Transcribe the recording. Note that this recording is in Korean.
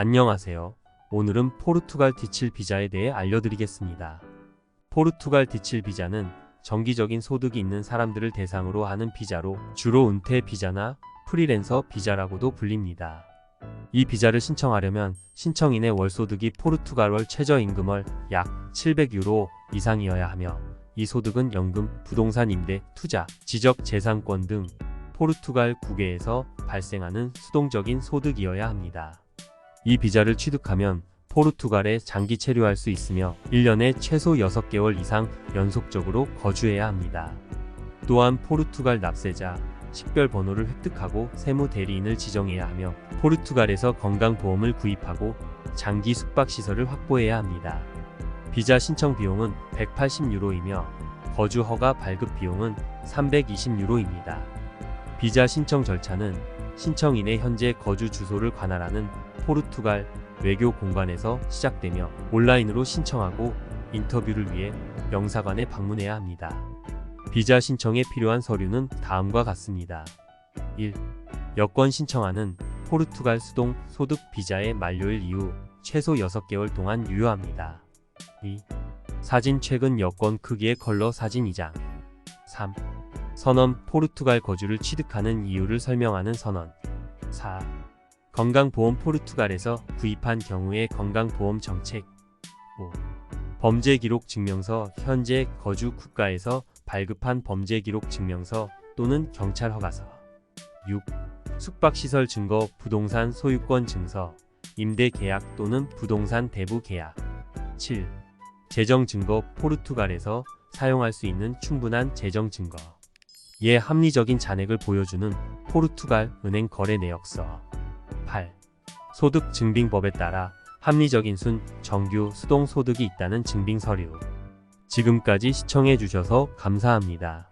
안녕하세요. 오늘은 포르투갈 디칠 비자에 대해 알려드리겠습니다. 포르투갈 디칠 비자는 정기적인 소득이 있는 사람들을 대상으로 하는 비자로 주로 은퇴 비자나 프리랜서 비자라고도 불립니다. 이 비자를 신청하려면 신청인의 월소득이 포르투갈 월 최저임금월 약 700유로 이상이어야 하며 이 소득은 연금, 부동산 임대, 투자, 지적 재산권 등 포르투갈 국외에서 발생하는 수동적인 소득이어야 합니다. 이 비자를 취득하면 포르투갈에 장기 체류할 수 있으며 1년에 최소 6개월 이상 연속적으로 거주해야 합니다. 또한 포르투갈 납세자, 식별 번호를 획득하고 세무 대리인을 지정해야 하며 포르투갈에서 건강보험을 구입하고 장기 숙박시설을 확보해야 합니다. 비자 신청 비용은 180유로이며 거주 허가 발급 비용은 320유로입니다. 비자 신청 절차는 신청인의 현재 거주 주소를 관할하는 포르투갈 외교 공관에서 시작되며 온라인으로 신청하고 인터뷰를 위해 영사관에 방문해야 합니다. 비자 신청에 필요한 서류는 다음과 같습니다. 1. 여권 신청안은 포르투갈 수동 소득 비자의 만료일 이후 최소 6개월 동안 유효합니다. 2. 사진 최근 여권 크기의 컬러 사진 2장. 3. 선언 포르투갈 거주를 취득하는 이유를 설명하는 선언. 4. 건강보험 포르투갈에서 구입한 경우의 건강보험 정책. 5. 범죄 기록 증명서 현재 거주 국가에서 발급한 범죄 기록 증명서 또는 경찰 허가서. 6. 숙박시설 증거 부동산 소유권 증서, 임대 계약 또는 부동산 대부 계약. 7. 재정 증거 포르투갈에서 사용할 수 있는 충분한 재정 증거. 예 합리적인 잔액을 보여주는 포르투갈 은행 거래 내역서. 8. 소득 증빙법에 따라 합리적인 순 정규 수동 소득이 있다는 증빙 서류. 지금까지 시청해 주셔서 감사합니다.